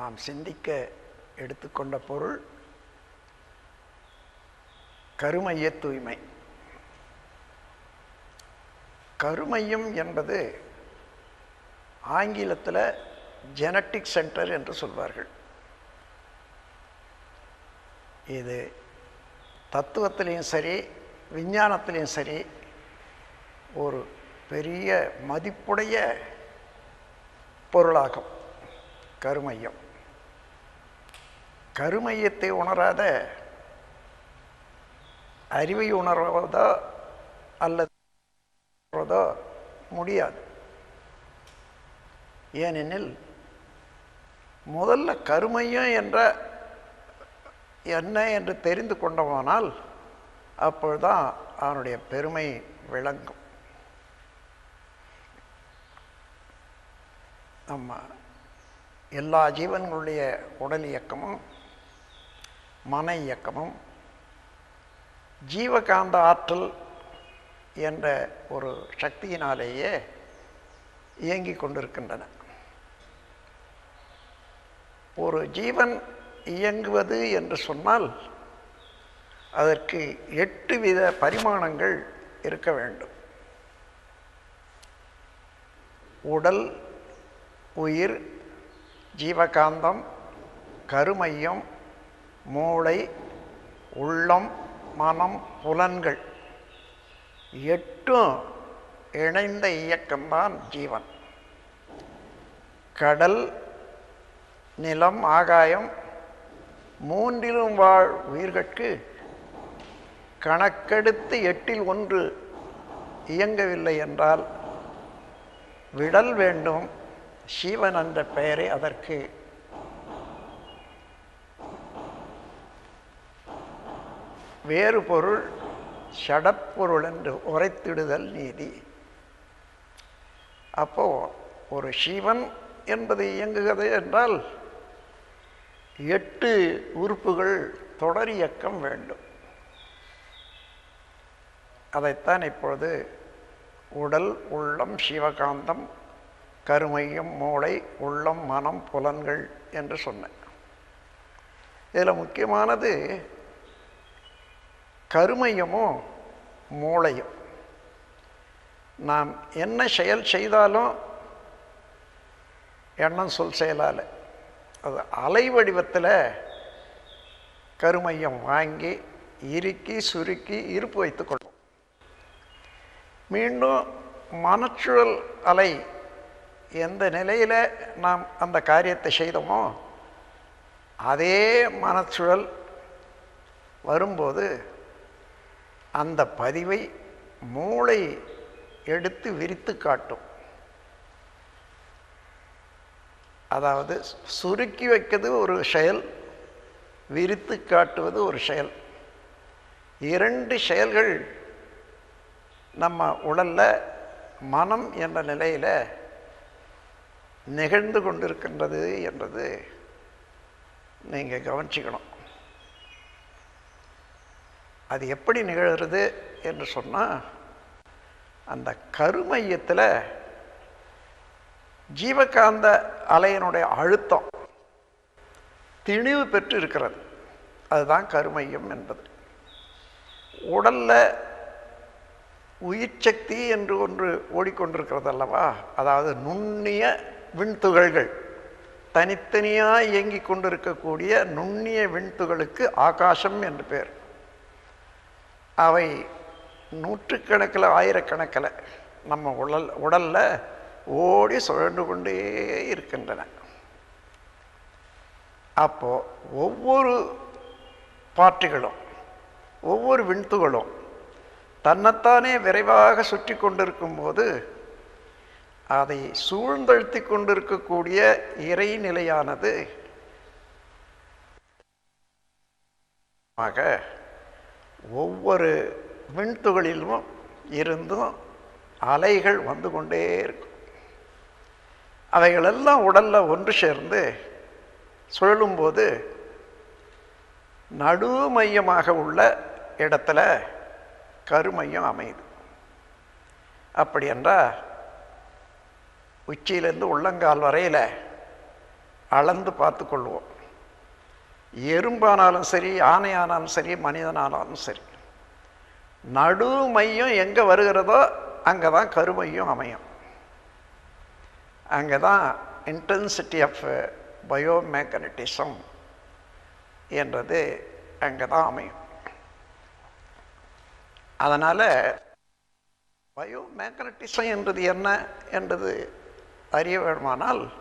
நாம் சிந்திக்க எடுத்துக்கொண்ட பொருள் கருமைய தூய்மை. கருமையம் என்பது ஆங்கிலத்தில் ஜெனட்டிக் சென்டர் என்று சொல்வார்கள். இது தத்துவத்திலையும் சரி விஞ்ஞானத்திலையும் சரி ஒரு பெரிய மதிப்புடைய பொருளாகும் கருமையம். கருமையத்தை உணராத அறிவை உணர்வதோ அல்லது உணர்வதோ முடியாது. ஏனெனில் முதல்ல கருமையம் என்ற என்ன என்று தெரிந்து கொண்டோமானால் அப்பொழுதுதான் அவனுடைய பெருமை விளங்கும். நம்ம எல்லா ஜீவன்களுடைய உடல் இயக்கமும் மன இயக்கமும் ஜீவகாந்த ஆற்றல் என்ற ஒரு சக்தியினாலேயே இயங்கிக் கொண்டிருக்கின்றன. ஒரு ஜீவன் இயங்குவது என்று சொன்னால் அதற்கு எட்டு வித பரிமாணங்கள் இருக்க வேண்டும். உடல் உயிர் ஜீவகாந்தம் கருமையம் மூளை உள்ளம் மனம் புலன்கள் எட்டும் இணைந்த இயக்கம்தான் ஜீவன். கடல் நிலம் ஆகாயம் மூன்றிலும் வாழ் உயிர்கட்கு கணக்கெடுத்து எட்டில் ஒன்று இயங்கவில்லை என்றால் விடல் வேண்டும் சிவன் என்ற பெயரை அதற்கு. வேறு பொருள் ஷடப்பொருள் என்று உரைத்திடுதல் நீதி. அப்போ ஒரு சிவன் என்பது இயங்குகிறது என்றால் எட்டு உறுப்புகள் தொடர் இயக்கம் வேண்டும். அதைத்தான் இப்பொழுது உடல் உள்ளம் சிவகாந்தம் கருமையம் மூளை உள்ளம் மனம் புலன்கள் என்று சொன்னேன். இதில் முக்கியமானது கருமையமும் மூளையும். நாம் என்ன செயல் செய்தாலும் எண்ணம் சொல் செயலால். அது அலை வடிவத்தில் கருமையம் வாங்கி இறுக்கி சுருக்கி இருப்பு வைத்து கொள்ளும் மீண்டும் மனச்சுழல் அலை எந்த நிலையில் நாம் அந்த காரியத்தை செய்தோமோ அதே மனச்சுழல் வரும்போது அந்த பதிவை மூளை எடுத்து விரித்து காட்டும். அதாவது சுருக்கி வைக்கிறது ஒரு செயல் விரித்து காட்டுவது ஒரு செயல். இரண்டு செயல்கள் நம்ம உடலில் மனம் என்ற நிலையில் நிகழ்ந்து கொண்டிருக்கின்றது என்றது நீங்கள் கவனிச்சிக்கணும். அது எப்படி நிகழ்கிறது என்று சொன்னால் அந்த கருமையத்தில் ஜீவகாந்த அலையினுடைய அழுத்தம் திணிவு பெற்று இருக்கிறது. அதுதான் கருமையம் என்பது. உடலில் உயிர் சக்தி என்று ஒன்று ஓடிக்கொண்டிருக்கிறது அல்லவா அதாவது நுண்ணிய விண்துகள்கள் தனித்தனியாக இயங்கி கொண்டிருக்கக்கூடிய நுண்ணிய விண்துகளுக்கு ஆகாசம் என்று பேர். அவை நூற்றுக்கணக்கில் ஆயிரக்கணக்கில் நம்ம உடல் உடலில் ஓடி சுழண்டு கொண்டே இருக்கின்றன. அப்போது ஒவ்வொரு பாட்டுகளும் ஒவ்வொரு விண்துகளும் தன்னைத்தானே விரைவாக சுற்றி கொண்டிருக்கும் போது அதை சூழ்ந்தழுத்தி கொண்டிருக்கக்கூடிய இறைநிலையானது ஒவ்வொரு மின்துகளிலும் இருந்தும் அலைகள் வந்து கொண்டே இருக்கும். அவைகளெல்லாம் உடலில் ஒன்று சேர்ந்து சுழலும்போது நடு மையமாக உள்ள இடத்துல கருமையம் அமையுது. அப்படி என்றால் உச்சியிலேருந்து உள்ளங்கால் வரையில் அளந்து பார்த்து கொள்வோம். எறும்பானாலும் சரி ஆணையானாலும் சரி மனிதனானாலும் சரி. நடு மையம் எங்கே வருகிறதோ அங்கே தான் கருமையும் அமையும். அங்கே தான் இன்டென்சிட்டி ஆஃப் பயோமேக்னட்டிசம் என்றது அங்கே தான் அமையும். அதனால் பயோமேக்னட்டிசம் என்றது என்ன என்றது அறிய வேண்டுமானால்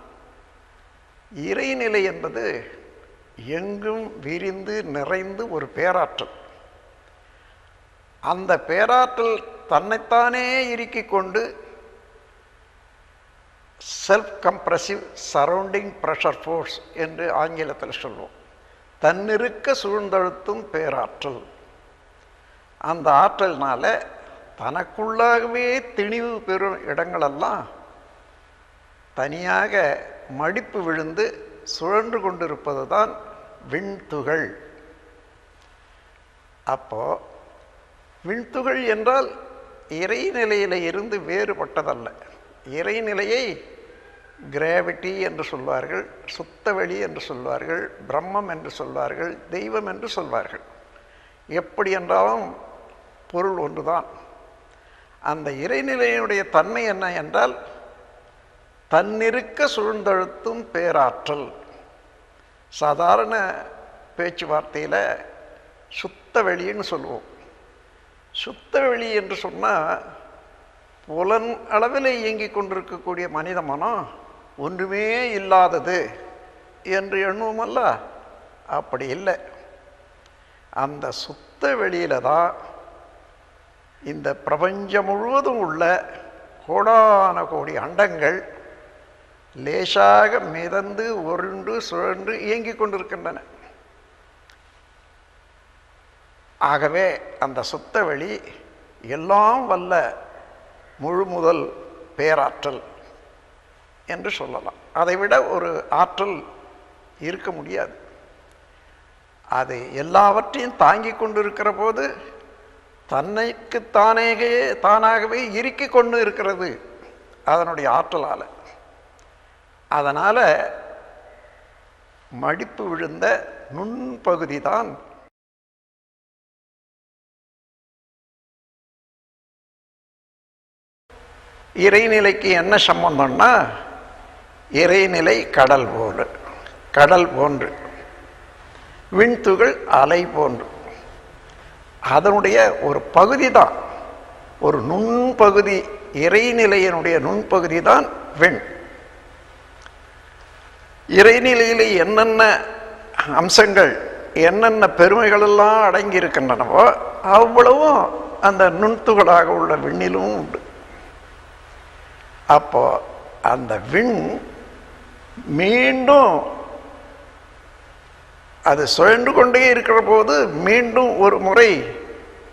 இறைநிலை என்பது எங்கும் விரிந்து நிறைந்து ஒரு பேராற்றல். அந்த பேராற்றல் தன்னைத்தானே இறுக்கிக் கொண்டு self compressive surrounding pressure force என்று ஆங்கிலத்தில் சொல்வோம். தன்னிருக்க சூழ்ந்தழுத்தும் பேராற்றல். அந்த ஆற்றல்னால தனக்குள்ளாகவே திணிவு பெறும் இடங்களெல்லாம் தனியாக மடிப்பு விழுந்து சுழன்று கொண்டிருப்பது தான் விண்துகள். அப்போ விண்துகள் என்றால் இறைநிலையில் இருந்து வேறுபட்டதல்ல. இறைநிலையை கிராவிட்டி என்று சொல்வார்கள் சுத்தவெளி என்று சொல்வார்கள் பிரம்மம் என்று சொல்வார்கள் தெய்வம் என்று சொல்வார்கள். எப்படி என்றாலும் பொருள் ஒன்றுதான். அந்த இறைநிலையினுடைய தன்மை என்ன என்றால் தன்னிருக்க சூழ்ந்தழுத்தும் பேராற்றல். சாதாரண பேச்சுவார்த்தையில் சுத்த வெளின்னு சொல்லுவோம். சுத்த வெளி என்று சொன்னால் புலன் அளவில் இயங்கிக் கொண்டிருக்கக்கூடிய மனித மனம் ஒன்றுமே இல்லாதது என்று எண்ணுவோமல்ல? அப்படி இல்லை. அந்த சுத்த வெளியில் தான் இந்த பிரபஞ்சம் முழுவதும் உள்ள கோடான கோடி அண்டங்கள் லேசாக மிதந்து உருண்டு சுழன்று இயங்கிக் கொண்டிருக்கின்றன. ஆகவே அந்த சுத்த வெளி எல்லாம் வல்ல முழு முதல் பேராற்றல் என்று சொல்லலாம். அதைவிட ஒரு ஆற்றல் இருக்க முடியாது. அது எல்லாவற்றையும் தாங்கி கொண்டிருக்கிற போது தன்னைக்கு தானேகையே தானாகவே இறுக்கி கொண்டு இருக்கிறது அதனுடைய ஆற்றலால். அதனால் மடிப்பு விழுந்த நுண்பகுதி தான் இறைநிலைக்கு என்ன சம்பந்தம்னா இறைநிலை கடல் போன்று கடல் போன்று விண்துகள் அலை போன்று. அதனுடைய ஒரு பகுதி தான் ஒரு நுண்பகுதி இறைநிலையினுடைய நுண்பகுதி தான் விண். இறைநிலையில் என்னென்ன அம்சங்கள் என்னென்ன பெருமைகள் எல்லாம் அடங்கி இருக்கின்றனவோ அவ்வளவும் அந்த நுண்துகளாக உள்ள விண்ணிலும் உண்டு. அப்போ அந்த விண் மீண்டும் அது சுழன்று கொண்டே இருக்கிற போது மீண்டும் ஒரு முறை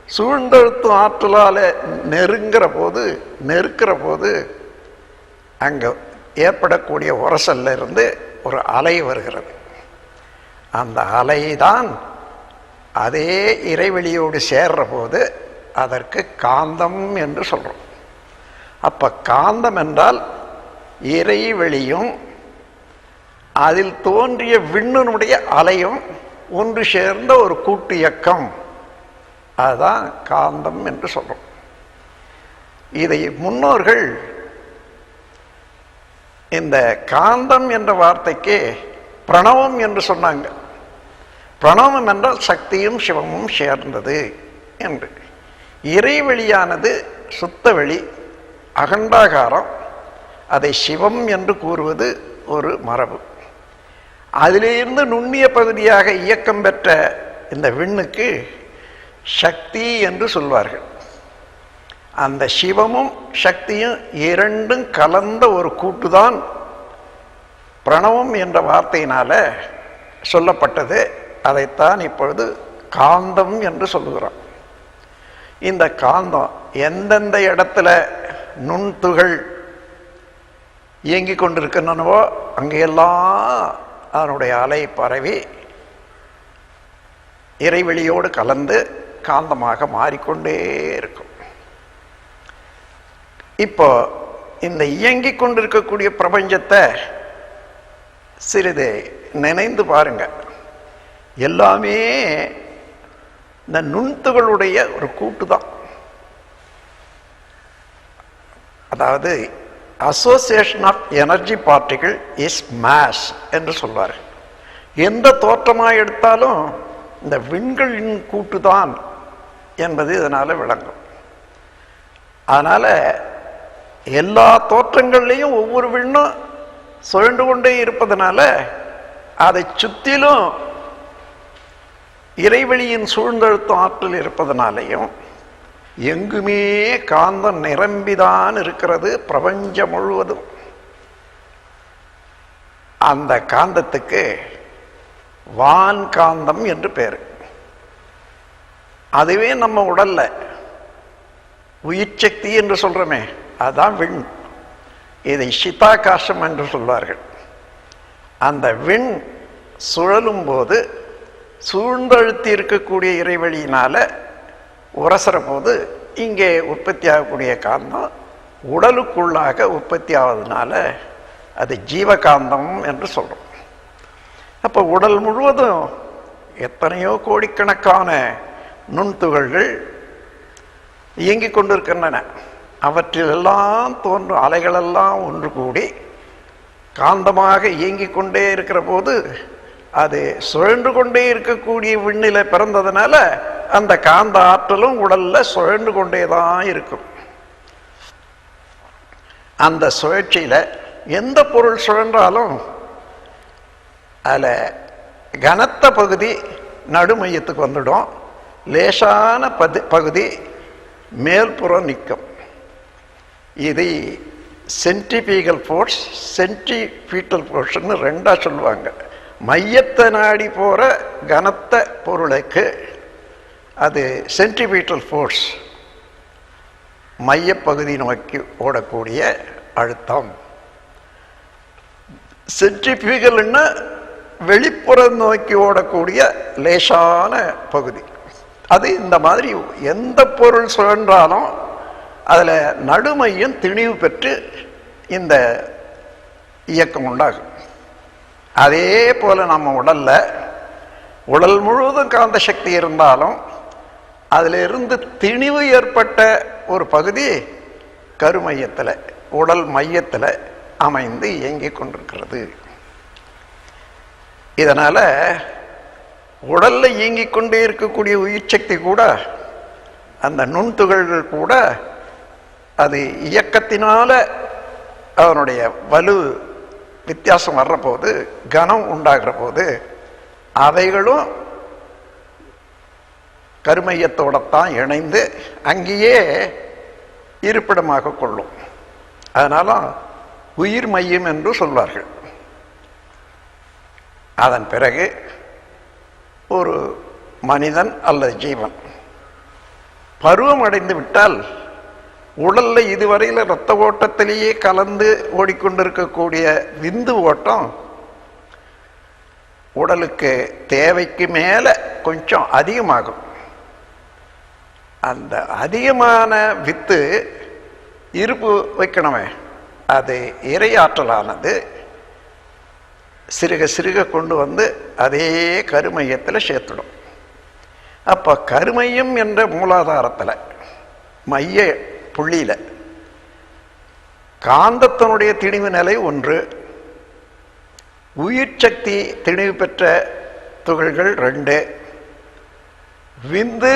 சூழ்ந்தழுத்தும் ஆற்றலால் நெருங்கிற போது நெருக்கிற போது அங்கே ஏற்படக்கூடிய உரசல்ல இருந்து ஒரு அலை வருகிறது. அந்த அலை தான் அதே இறைவெளியோடு சேர்ற போது அதற்கு காந்தம் என்று சொல்கிறோம் அப்போ காந்தம் என்றால் இறைவெளியும் அதில் தோன்றிய விண்ணனுடைய அலையும் ஒன்று சேர்ந்த ஒரு கூட்டு இயக்கம். அதுதான் காந்தம் என்று சொல்கிறோம் இதை முன்னோர்கள் இந்த காந்தம் என்ற வார்த்தைக்கு பிரணவம் என்று சொன்னாங்க. பிரணவம் என்றால் சக்தியும் சிவமும் சேர்ந்தது என்று. இறைவெளியானது சுத்தவெளி அகண்டாகாரம் அதை சிவம் என்று கூறுவது ஒரு மரபு. அதிலிருந்து நுண்ணிய பகுதியாக இயக்கம் பெற்ற இந்த விண்ணுக்கு சக்தி என்று சொல்வார்கள். அந்த சிவமும் சக்தியும் இரண்டும் கலந்த ஒரு கூட்டுதான் பிரணவம் என்ற வார்த்தையினால சொல்லப்பட்டது. அதைத்தான் இப்பொழுது காந்தம் என்று சொல்லுகிறோம். இந்த காந்தம் எந்தெந்த இடத்துல நுண்துகள் இயங்கி கொண்டிருக்கணுவோ அங்கெல்லாம் அதனுடைய அலை பரவி இறைவெளியோடு கலந்து காந்தமாக மாறிக்கொண்டே இருக்கும். இப்போ இந்த இயங்கி கொண்டிருக்கக்கூடிய பிரபஞ்சத்தை சிறிது நினைந்து பாருங்க. எல்லாமே இந்த நுண்துகளுடைய ஒரு கூட்டு தான் அதாவது அசோசியேஷன் ஆஃப் எனர்ஜி பார்ட்டிகள் இஸ் மேஷ் என்று சொல்வார். எந்த தோற்றமாக எடுத்தாலும் இந்த விண்களின் கூட்டு தான் என்பது இதனால் விளங்கும். அதனால் எல்லா தோற்றங்கள்லேயும் ஒவ்வொரு விண்ணும் சுழண்டு கொண்டே இருப்பதனால அதை சுற்றிலும் இறைவெளியின் சூழ்ந்தழுத்தும் ஆற்றல் இருப்பதனாலையும் எங்குமே காந்தம் நிரம்பிதான் இருக்கிறது பிரபஞ்சம் முழுவதும். அந்த காந்தத்துக்கு வான் காந்தம் என்று பேர். அதுவே நம்ம உடல்ல உயிர் சக்தி என்று சொல்றோமே. அதான் விண். இதை சிதாகாசம் என்று சொல்வார்கள். அந்த விண் சுழலும் போது சூழ்ந்தழுத்தி இருக்கக்கூடிய இறைவழியினால் உரசுற போது இங்கே உற்பத்தி ஆகக்கூடிய காந்தம் உடலுக்குள்ளாக உற்பத்தி ஆவதனால அது ஜீவகாந்தம் என்று சொல்கிறோம் அப்போ உடல் முழுவதும் எத்தனையோ கோடிக்கணக்கான நுண்துகள்கள் இயங்கிக் கொண்டிருக்கின்றன. அவற்றிலெல்லாம் தோன்றும் அலைகளெல்லாம் ஒன்று கூடி காந்தமாக இயங்கிக் கொண்டே இருக்கிற போது அது சுழன்று கொண்டே இருக்கக்கூடிய விண்ணில பிறந்ததுனால அந்த காந்த ஆற்றலும் உடல்ல சுழன்று கொண்டே தான் இருக்கும். அந்த சுழற்சியில எந்த பொருள் சுழன்றாலும் அதில் கனத்த பகுதி நடுமையத்துக்கு வந்துடும். லேசான பகுதி மேல்புறம் நிற்கும். இது சென்ட்ரிபீகல் ஃபோர்ஸ் சென்ட்ரிபீட்டல் ஃபோர்ஸ்னு ரெண்டாக சொல்லுவாங்க. மையத்தை நாடி போகிற கனத்த பொருளுக்கு அது சென்ட்ரிபீட்டல் ஃபோர்ஸ் மையப்பகுதி நோக்கி ஓடக்கூடிய அழுத்தம். சென்ட்ரிபியூகல்னா வெளிப்புறம் நோக்கி ஓடக்கூடிய லேசான பகுதி. அது இந்த மாதிரி எந்த பொருள் சுழன்றாலும் அதில் நடுமையும் திணிவு பெற்று இந்த இயக்கம் உண்டாகும். அதே போல் நம்ம உடலில் உடல் முழுவதும் காந்த சக்தி இருந்தாலும் அதில் இருந்து திணிவு ஏற்பட்ட ஒரு பகுதி கருமையத்தில் உடல் மையத்தில் அமைந்து இயங்கிக் கொண்டிருக்கிறது. இதனால் உடலில் இயங்கிக் கொண்டே இருக்கக்கூடிய உயிர் சக்தி கூட அந்த நுண்துகள்கள் கூட அது இயக்கத்தினால அதனுடைய வலு வித்தியாசம் வர்ற போது கனம் உண்டாகிற போது அவைகளும் கருமையத்தோடத்தான் இணைந்து அங்கேயே இருப்பிடமாக கொள்ளும். அதனால உயிர் மையம் என்று சொல்வார்கள். அதன் பிறகு ஒரு மனிதன் அல்லது ஜீவன் பருவம் அடைந்து விட்டால் உடல்ல இதுவரையில் இரத்த ஓட்டத்திலேயே கலந்து ஓடிக்கொண்டிருக்கக்கூடிய விந்து ஓட்டம் உடலுக்கு தேவைக்கு மேலே கொஞ்சம் அதிகமாகும். அந்த அதிகமான வித்து இருப்பு வைக்கணுமே. அது இரையாற்றலானது. சிறுக சிறுக கொண்டு வந்து அதே கருமையத்தில் சேர்த்துடும். அப்போ கருமையம் என்ற மூலாதாரத்தில் மைய புள்ளியில். காந்தத்தினுடைய திணிவு நிலை ஒன்று உயிர் சக்தி திணிவு பெற்ற துகள்கள் ரெண்டு விந்து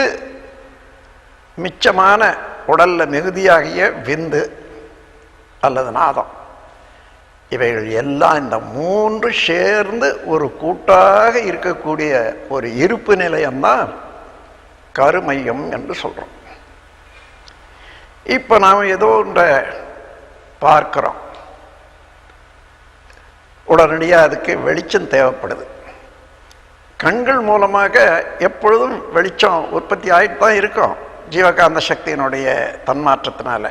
மிச்சமான உடலில் மிகுதியாகிய விந்து அல்லது நாதம். இவைகள் எல்லாம் இந்த மூன்று சேர்ந்து ஒரு கூட்டாக இருக்கக்கூடிய ஒரு இருப்பு நிலையம்தான் கருமையம் என்று சொல்கிறோம் இப்போ நாம் ஏதோ ஒன்றை பார்க்குறோம். உடனடியாக அதுக்கு வெளிச்சம் தேவைப்படுது. கண்கள் மூலமாக எப்பொழுதும் வெளிச்சம் உற்பத்தி ஆகிட்டு தான் இருக்கும். ஜீவகாந்த சக்தியினுடைய தன்மாற்றத்தினால.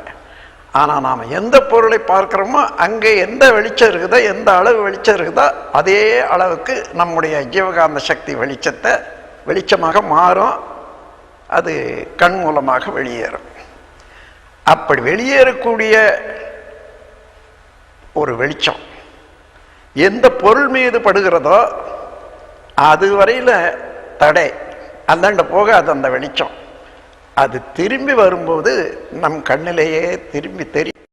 ஆனால் நாம் எந்த பொருளை பார்க்குறோமோ அங்கே எந்த வெளிச்சம் இருக்குதோ எந்த அளவு வெளிச்சம் இருக்குதோ அதே அளவுக்கு நம்முடைய ஜீவகாந்த சக்தி வெளிச்சத்தை வெளிச்சமாக மாறும். அது கண் மூலமாக வெளியேறும். அப்படி வெளியேறக்கூடிய ஒரு வெளிச்சம் எந்த பொருள் மீது படுகிறதோ அது வரையில் தடை. அந்தாண்ட போகாது அந்த வெளிச்சம். அது திரும்பி வரும்போது நம் கண்ணிலேயே திரும்பி தெரியும்.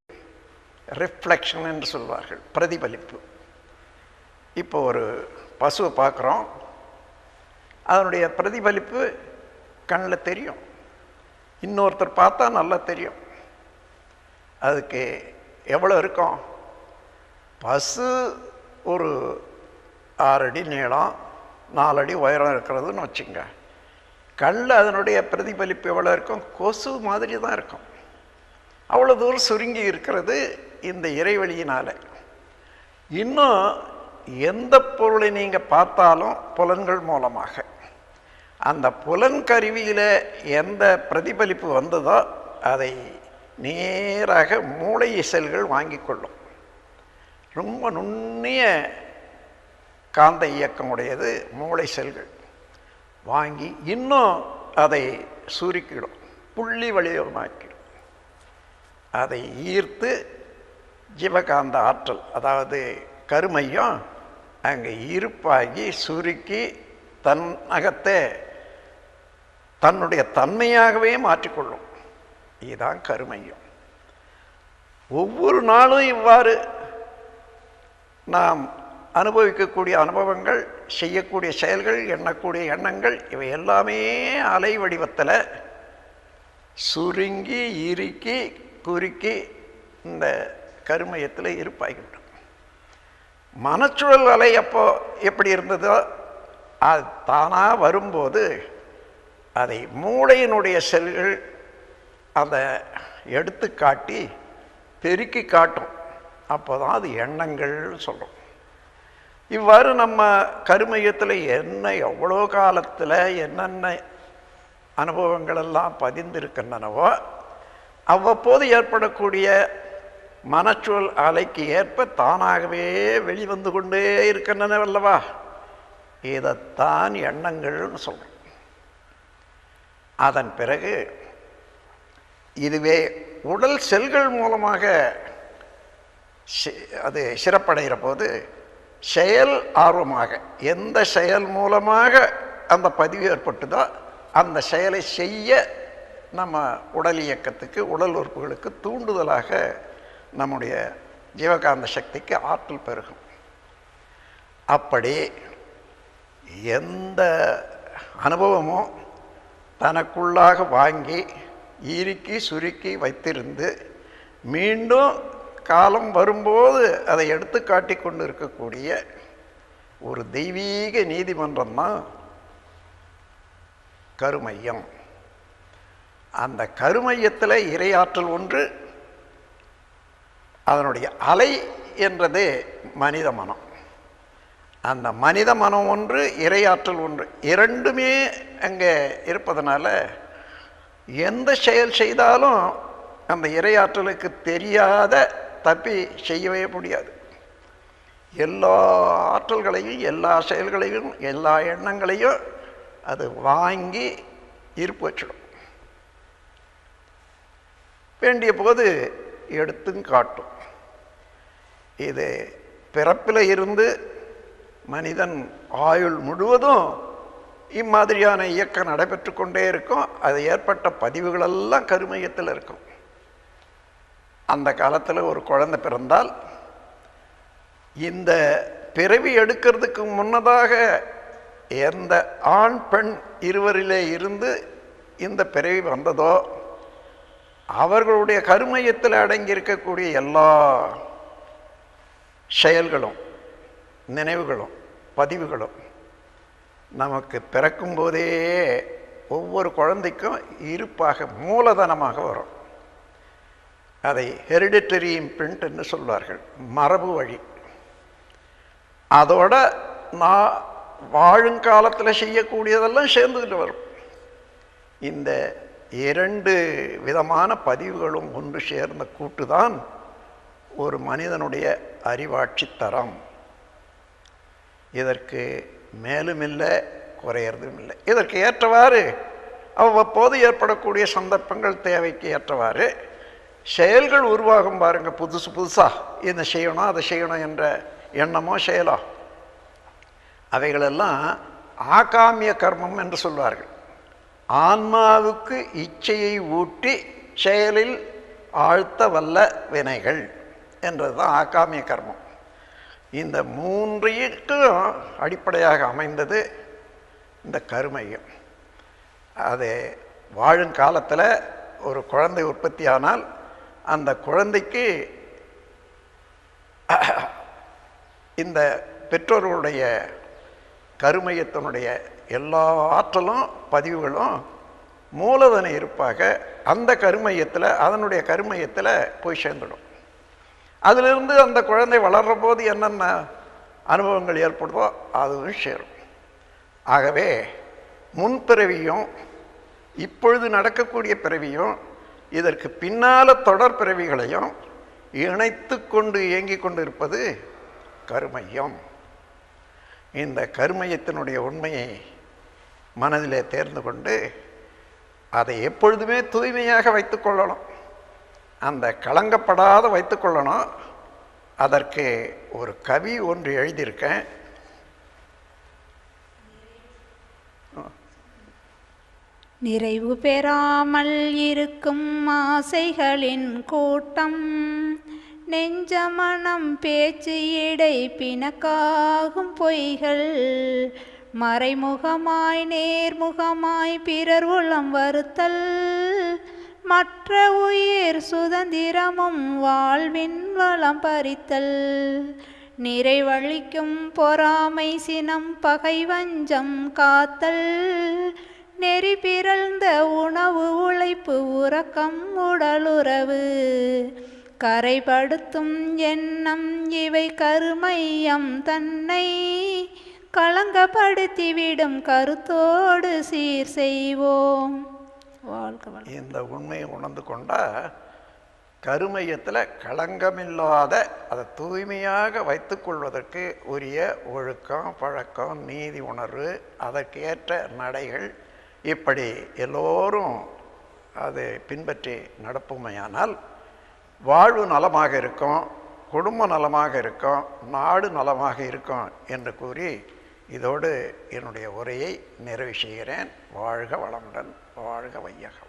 ரிஃப்ளெக்ஷன் என்று சொல்வார்கள் பிரதிபலிப்பு. இப்போ ஒரு பசுவை பார்க்குறோம். அதனுடைய பிரதிபலிப்பு கண்ணில் தெரியும். இன்னொருத்தர் பார்த்தா நல்லா தெரியும். அதுக்கு எவ்வளோ இருக்கும்? பசு ஒரு ஆறடி நீளம் நாலடி உயரம் இருக்கிறதுன்னு வச்சுங்க. கல் அதனுடைய பிரதிபலிப்பு எவ்வளோ இருக்கும்? கொசு மாதிரி தான் இருக்கும். அவ்வளோ தூரம் சுருங்கி இருக்கிறது இந்த இறைவழியினால் இன்னும் எந்த பொருளை நீங்கள் பார்த்தாலும் புலன்கள் மூலமாக. அந்த புலன் கருவியில் எந்த பிரதிபலிப்பு வந்ததோ அதை நேராக மூளை செல்கள் வாங்கி கொள்ளும். ரொம்ப நுண்ணிய காந்த இயக்கம் உடையது மூளை செல்கள் வாங்கி இன்னும் அதை சுருக்கிடும் புள்ளி வடிவமாக்கிடும் அதை ஈர்த்து ஜீவகாந்த ஆற்றல் அதாவது கருமையும் அங்கே இருப்பாகி சுருக்கி தன் அகத்தை தன்னுடைய தன்மையாகவே மாற்றிக்கொள்ளும். இதுதான் கருமையம். ஒவ்வொரு நாளும் இவ்வாறு நாம் அனுபவிக்கக்கூடிய அனுபவங்கள் செய்யக்கூடிய செயல்கள் எண்ணக்கூடிய எண்ணங்கள் இவை எல்லாமே அலை வடிவத்தில் சுருங்கி இறுக்கி குறுக்கி இந்த கருமையத்தில் இருப்பாகிவிடும் மனச்சுழல் அலை அப்போ எப்படி இருந்ததோ அது தானாக வரும்போது அதை மூளையினுடைய செல்கள் அதை எடுத்து காட்டி பெருக்கி காட்டும். அப்போ தான் அது எண்ணங்கள்னு சொல்கிறோம் இவ்வாறு நம்ம கருமையத்தில் என்ன எவ்வளோ காலத்தில் என்னென்ன அனுபவங்களெல்லாம் பதிந்திருக்கின்றனவோ அவ்வப்போது ஏற்படக்கூடிய மனச்சூழல் அலைக்கு ஏற்ப தானாகவே வெளிவந்து கொண்டே இருக்கின்றன அல்லவா? இதைத்தான் எண்ணங்கள்னு சொல்கிறோம் அதன் பிறகு இதுவே உடல் செல்கள் மூலமாக அது சிறப்படைகிற போது செயல் ஆர்வமாக எந்த செயல் மூலமாக அந்த பதிவு ஏற்பட்டுதோ அந்த செயலை செய்ய நம்ம உடல் இயக்கத்துக்கு உடல் உறுப்புகளுக்கு தூண்டுதலாக நம்முடைய ஜீவகாந்த சக்திக்கு ஆற்றல் பெருகும். அப்படி எந்த அனுபவமும் தனக்குள்ளாக வாங்கி இறுக்கி சுருக்கி வைத்திருந்து மீண்டும் காலம் வரும்போது அதை எடுத்து காட்டி கொண்டு இருக்கக்கூடிய ஒரு தெய்வீக நீதிமன்றம் தான் கருமையம். அந்த கருமையத்தில் இறையாற்றல் ஒன்று அதனுடைய அலை என்றது மனித மனம். அந்த மனித மனம் ஒன்று இறையாற்றல் ஒன்று இரண்டுமே அங்கே இருப்பதனால எந்த செயல் செய்தாலும் அந்த இறையாற்றலுக்கு தெரியாத தப்பி செய்யவே முடியாது. எல்லா ஆற்றல்களையும் எல்லா செயல்களையும் எல்லா எண்ணங்களையும் அது வாங்கி இருப்பு வச்சிடும். வேண்டிய போது எடுத்தும் காட்டும். இது பிறப்பில் இருந்து மனிதன் ஆயுள் முழுவதும் இம்மாதிரியான இயக்கம் நடைபெற்று கொண்டே இருக்கும். அது ஏற்பட்ட பதிவுகளெல்லாம் கருமையத்தில் இருக்கும். அந்த காலத்தில் ஒரு குழந்தை பிறந்தால் இந்த பிறவி எடுக்கிறதுக்கு முன்னதாக எந்த ஆண் பெண் இருவரிலே இருந்து இந்த பிறவி வந்ததோ அவர்களுடைய கருமையத்தில் அடங்கியிருக்கக்கூடிய எல்லா செயல்களும் நினைவுகளும் பதிவுகளும் நமக்கு பிறக்கும்போதே ஒவ்வொரு குழந்தைக்கும் இருப்பாக மூலதனமாக வரும். அதை ஹெரிடிட்டரி இம்பிரிண்ட் என்று சொல்வார்கள் மரபு வழி. அதோட நான் வாழுங்காலத்தில் செய்யக்கூடியதெல்லாம் சேர்ந்துக்கிட்டு வரும். இந்த இரண்டு விதமான பதிவுகளும் ஒன்று சேர்ந்த கூட்டுதான் ஒரு மனிதனுடைய அறிவாட்சி தரம். இதற்கு மேலும் இல்லை குறையறதும் இல்லை இதற்கு ஏற்றவாறு அவ்வப்போது ஏற்படக்கூடிய சந்தர்ப்பங்கள் தேவைக்கு ஏற்றவாறு செயல்கள் உருவாகும் பாருங்க புதுசு புதுசாக இதை செய்யணும் அதை செய்யணும் என்ற எண்ணமோ செயலோ. அவைகளெல்லாம் ஆகாமிய கர்மம் என்று சொல்வார்கள். ஆன்மாவுக்கு இச்சையை ஊட்டி செயலில் ஆழ்த்த வல்ல வினைகள் என்றது தான் ஆகாமிய கர்மம். இந்த மூன்றையும் அடிப்படையாக அமைந்தது இந்த கருமையம். அது வாழும் காலத்தில் ஒரு குழந்தை உற்பத்தி ஆனால் அந்த குழந்தைக்கு இந்த பெற்றோர்களுடைய கருமையத்தினுடைய எல்லா ஆற்றலும் பதிவுகளும் மூலதன இருப்பாக அந்த கருமையத்தில் அதனுடைய கருமையத்தில் போய் சேர்ந்துடும். அதிலிருந்து அந்த குழந்தை வளர்கிற போது என்னென்ன அனுபவங்கள் ஏற்படுதோ அதுவும் சேரும். ஆகவே முன்பிறவியும் இப்பொழுது நடக்கக்கூடிய பிறவியும் இதற்கு பின்னால் தொடர் பிறவிகளையும் இணைத்து கொண்டு இயங்கிக் கொண்டு இருப்பது கருமையம். இந்த கருமையத்தினுடைய உண்மையை மனதிலே தேர்ந்து கொண்டு அதை எப்பொழுதுமே தூய்மையாக வைத்துக்கொள்ளணும் அந்த கலங்கப்படாத வைத்துக்கொள்ளணும் அதற்கு ஒரு கவி ஒன்று எழுதியிருக்கேன். நிறைவு பெறாமல் இருக்கும் ஆசைகளின் கூட்டம் நெஞ்சமனம் பேச்சு இடை பிணக்காகும் பொய்கள் மறைமுகமாய் நேர்முகமாய் பிறர் உளம் வருத்தல் மற்ற உயிர் சுதந்திரமும் வாழ்வின் வளம் பறித்தல். நிறைவழிக்கும் பொறாமை சினம் பகை வஞ்சம் காத்தல். நெறி பிறழ்ந்த உணவு உழைப்பு உறக்கம் உடலுறவு. கரைபடுத்தும் எண்ணம் இவை கருமையம் தன்னை. கலங்கப்படுத்திவிடும் கருத்தோடு சீர் செய்வோம். வாழ்க இந்த உண்மையை உணர்ந்து கொண்டா கருமையத்தில் களங்கமில்லாத அதை தூய்மையாக வைத்துக்கொள்வதற்கு உரிய ஒழுக்கம் பழக்கம் நீதி உணர்வு அதற்கேற்ற நடைகள் இப்படி எல்லோரும் அதை பின்பற்றி நடப்புமையானால் வாழ்வு நலமாக இருக்கும் குடும்ப நலமாக இருக்கும் நாடு நலமாக இருக்கும் என்று கூறி இதோடு என்னுடைய உரையை நிறைவு செய்கிறேன். வாழ்க வளமுடன். வாழ்க வையகம்